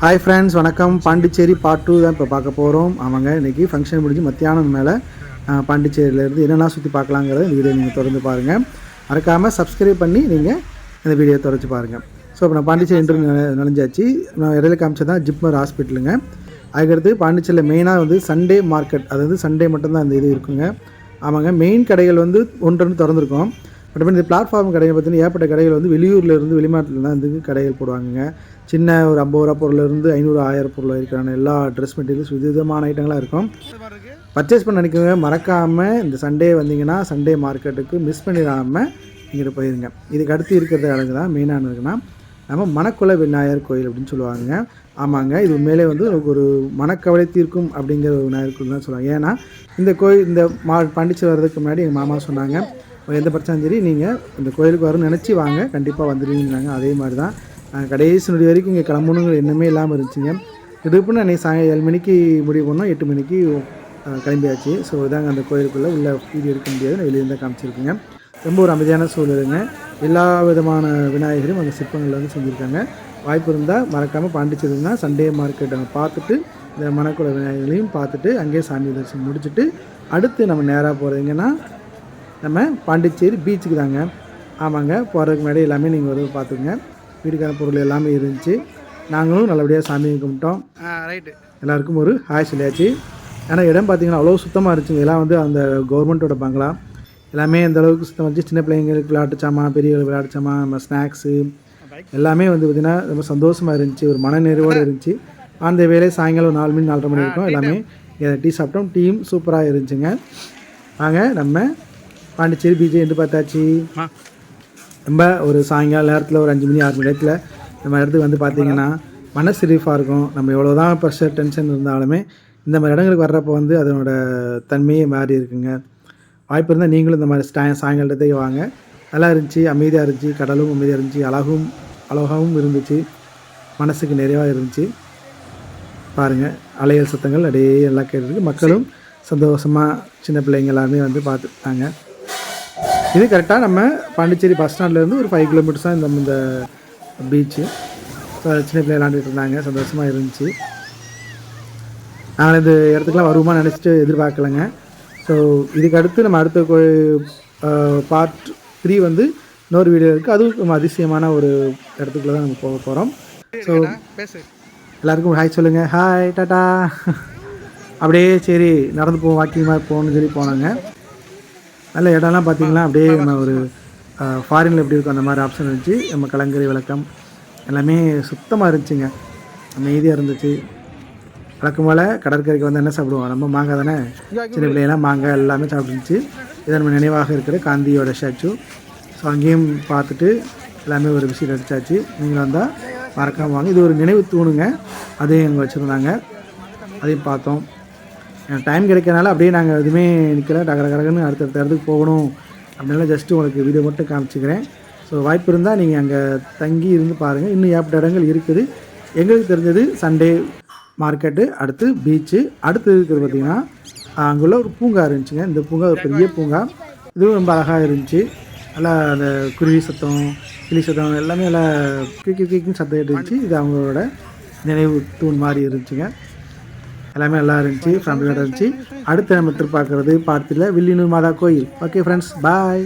Hi friends வணக்கம். Pondicherry part two தான் இப்போ பார்க்க போகிறோம் ஆமாங்க இன்றைக்கி ஃபங்க்ஷன் முடிஞ்சு மத்தியானம் மேலே பாண்டிச்சேரியிலேருந்து என்னென்ன சுற்றி பார்க்கலாங்கிறத இந்த வீடியோ நீங்கள் தொடர்ந்து பாருங்கள் மறக்காமல் சப்ஸ்கிரைப் பண்ணி நீங்கள் இந்த வீடியோ தொடர்ச்சி பாருங்கள் ஸோ இப்போ நான் பாண்டிச்சேரி இன்டர்வியூ நுழைஞ்சாச்சு. நான் இடையில காமிச்சது தான் ஜிப்மர் ஹாஸ்பிட்டலுங்க அதுக்கடுத்து பாண்டிச்சேரியில் மெயினாக வந்து சண்டே மார்க்கெட் அதாவது சண்டே மட்டும்தான் அந்த இது இருக்குங்க. ஆமாங்க மெயின் கடைகள் வந்து ஒன்று திறந்துருக்கோம். பட் இந்த பிளாட்ஃபார்ம் கடைகள் பார்த்தீங்கன்னா ஏற்பட்ட கடைகள் வந்து வெளியூரில் இருந்து வெளிநாட்டில் தான் வந்து கடைகள் போடுவாங்க சின்ன ஒரு ஐம்பது ரூபா பொருள்லேருந்து ஐநூறு ஆயிரம் பொருள் வரைக்கான எல்லா ட்ரெஸ் மெட்டீரியல்ஸ் விதமான ஐட்டங்களாக இருக்கும். பர்ச்சேஸ் பண்ண நினைக்கிறவங்க மறக்காமல் இந்த சண்டே வந்தீங்கன்னா சண்டே மார்க்கெட்டுக்கு மிஸ் பண்ணிடாமல் இங்கிட்ட போயிருங்க. இதுக்கு அடுத்து இருக்கிற அழகு தான் மெயினான இருக்குன்னா நம்ம மணக்குல விநாயகர் கோயில் அப்படின்னு சொல்லுவாங்க. ஆமாங்க இது உண்மையிலே வந்து ஒரு மனக்கவலை தீர்க்கும் அப்படிங்கிற ஒரு விநாயகர் கோயில் தான் சொல்லுவாங்க. ஏன்னா இந்த கோயில் இந்த மா பாண்டிச்சேரி வர்றதுக்கு முன்னாடி எங்கள் மாமா சொன்னாங்க எந்த பிரச்சனையும் சரி நீங்கள் இந்த கோயிலுக்கு வரணும்னு நினச்சி வாங்க கண்டிப்பாக வந்துடுவீங்கன்னாங்க. அதே மாதிரி தான் கடைசி நொடி வரைக்கும் இங்கே கிளம்பணுங்கிற எண்ணமே இல்லாமல் இருந்துச்சுங்க. இதுப்புன்னு அன்றைக்கி சாயங்காலம் ஏழு மணிக்கு முடிவு பண்ணோம் எட்டு மணிக்கு கிளம்பியாச்சு. ஸோ இதாங்க அந்த கோயிலுக்குள்ளே உள்ள வீடியோ எடுக்க முடியாது. நான் வெளியே தான் ரொம்ப ஒரு அமைதியான சூழலுங்க எல்லா விதமான விநாயகரும் அந்த சிற்பங்கள் வந்து செஞ்சுருக்காங்க. வாய்ப்பு இருந்தால் மறக்காமல் பாண்டிச்சேரினா சண்டே மார்க்கெட்டை பார்த்துட்டு இந்த மணக்குள விநாயகர்களையும் பார்த்துட்டு அங்கேயே சாமி தரிசனம் முடிச்சுட்டு அடுத்து நம்ம நேராக போகிறீங்கன்னா நம்ம பாண்டிச்சேரி பீச்சுக்கு தாங்க. ஆமாங்க போகிறதுக்கு முன்னாடி எல்லாமே நீங்கள் வந்து பார்த்துக்குங்க. வீட்டுக்கான பொருள் எல்லாமே இருந்துச்சு. நாங்களும் நல்லபடியாக சாமி கும்பிட்டோம். ரைட்டு எல்லாருக்கும் ஒரு ஹாய் சொல்லியாச்சு. ஏன்னா இடம் பார்த்தீங்கன்னா அவ்வளோ சுத்தமாக இருந்துச்சுங்க. இதெல்லாம் வந்து அந்த கவர்மெண்ட்டோட பங்களா. எல்லாமே அந்த அளவுக்கு சுத்தம் வச்சு சின்ன பிள்ளைங்களுக்கு விளையாட்டு சாமான் பெரியவங்களுக்கு விளையாட்டு சாமான் நம்ம ஸ்நாக்ஸு எல்லாமே வந்து பார்த்திங்கன்னா ரொம்ப சந்தோஷமாக இருந்துச்சு. ஒரு மன நிறைவோடு இருந்துச்சு. அந்த வேலையை சாயங்காலம் நாலு மணி நாலரை மணி இருக்கும் எல்லாமே டீ சாப்பிட்டோம். டீயும் சூப்பராக இருந்துச்சுங்க. வாங்க நம்ம பாண்டிச்சேரி பீச் என்று பார்த்தாச்சு. ரொம்ப ஒரு சாயங்கால நேரத்தில் ஒரு அஞ்சு மணி ஆறு மணி நேரத்தில் நம்ம இடத்துக்கு வந்து பார்த்தீங்கன்னா மனசு ரிலீஃபாக இருக்கும். நம்ம எவ்வளோ தான் ப்ரெஷர் டென்ஷன் இருந்தாலுமே இந்த மாதிரி இடங்களுக்கு வர்றப்போ வந்து அதனோட தன்மையே மாறி இருக்குங்க. வாய்ப்பு இருந்தால் நீங்களும் இந்த மாதிரி ஸ்டா சாயங்காலத்துக்கு வாங்க. நல்லா இருந்துச்சு அமைதியாக இருந்துச்சு கடலும் அமைதியாக இருந்துச்சு அழகும் அழகாகவும் இருந்துச்சு. மனசுக்கு நிறைவாக இருந்துச்சு. பாருங்கள் அலையல் சத்தங்கள் அப்படியே எல்லாம் கேட்டுருக்கு மக்களும் சந்தோஷமாக சின்ன பிள்ளைங்க எல்லாமே வந்து பார்த்துட்டாங்க இது கரெக்டாக நம்ம பாண்டிச்சேரி பஸ் ஸ்டாண்ட்லேருந்து ஒரு ஃபைவ் கிலோமீட்டர்ஸ் தான் இந்த இந்த பீச்சு சின்ன பிள்ளை விளாண்டுட்டு இருந்தாங்க. சந்தோஷமாக இருந்துச்சு. நாங்கள் இந்த இடத்துக்குலாம் வருவோமா நினச்சிட்டு எதிர்பார்க்கலைங்க. ஸோ இதுக்கு அடுத்து நம்ம அடுத்த பார்ட் த்ரீ வந்து இன்னொரு வீடியோ இருக்குது அதுவும் ரொம்ப அதிசயமான ஒரு இடத்துக்குள்ள தான் நம்ம போக போகிறோம் ஸோ எல்லாருக்கும் ஹாய் சொல்லுங்கள் ஹாய் டாட்டா அப்படியே சரி நடந்து போவோம் வாக்கிங் மாதிரி போகணும்னு சொல்லி போனாங்க. நல்ல இடம்லாம் பார்த்தீங்கன்னா அப்படியே நம்ம ஒரு ஃபாரினில் எப்படி இருக்கும் அந்த மாதிரி ஆப்ஷன் இருந்துச்சு நம்ம கலங்கரை விளக்கம் எல்லாமே சுத்தமாக இருந்துச்சுங்க. அமைதியாக இருந்துச்சு. வழக்கம் போல் கடற்கரைக்கு வந்து என்ன சாப்பிடுவோம்? நம்ம மாங்காய் தானே? சின்ன பிள்ளையெல்லாம் மாங்காய் எல்லாமே சாப்பிட்டுருந்துச்சு. இது நம்ம நினைவாக இருக்கிற காந்தியோட ஸ்டாச்சு ஸோ அங்கேயும் பார்த்துட்டு எல்லாமே ஒரு விசிட் அடிச்சாச்சு. நீங்கள் வந்தால் மறக்காமல் வாங்க. இது ஒரு நினைவு தூணுங்க. அதையும் அங்கே வச்சுருந்தாங்க. அதையும் பார்த்தோம். டைம் கிடைக்கிறனால அப்படியே நாங்கள் எதுவுமே நிற்கல டகர கடகன்னு அடுத்தடுத்த இடத்துக்கு போகணும் அப்படின்னால ஜஸ்ட்டு உங்களுக்கு வீடியோ மட்டும் காமிச்சிக்கிறேன். ஸோ வாய்ப்பு இருந்தால் நீங்கள் அங்கே தங்கி இருந்து பாருங்கள் இன்னும் ஏற்பட்ட இடங்கள் இருக்குது. எங்களுக்கு தெரிஞ்சது சண்டே மார்க்கெட்டு அடுத்து பீச்சு அடுத்து இருக்கிறது பார்த்திங்கன்னா அங்குள்ள ஒரு பூங்கா இருந்துச்சுங்க. இந்த பூங்கா ஒரு பெரிய பூங்கா. இதுவும் ரொம்ப அழகாக இருந்துச்சு. நல்லா அந்த குருவி சத்தம் கிளி சத்தம் எல்லாமே நல்லா கிக்கு கிக்கின்னு சத்தம் இருந்துச்சு இது அவங்களோட நினைவு தூண் மாதிரி இருந்துச்சுங்க. எல்லாமே நல்லா இருந்துச்சு ஃபேமிலியோட இருந்துச்சு. அடுத்து நம்ம திருப்பாக்குறது பார்த்தில் வில்லியனூர் மாதா கோயில். Okay friends bye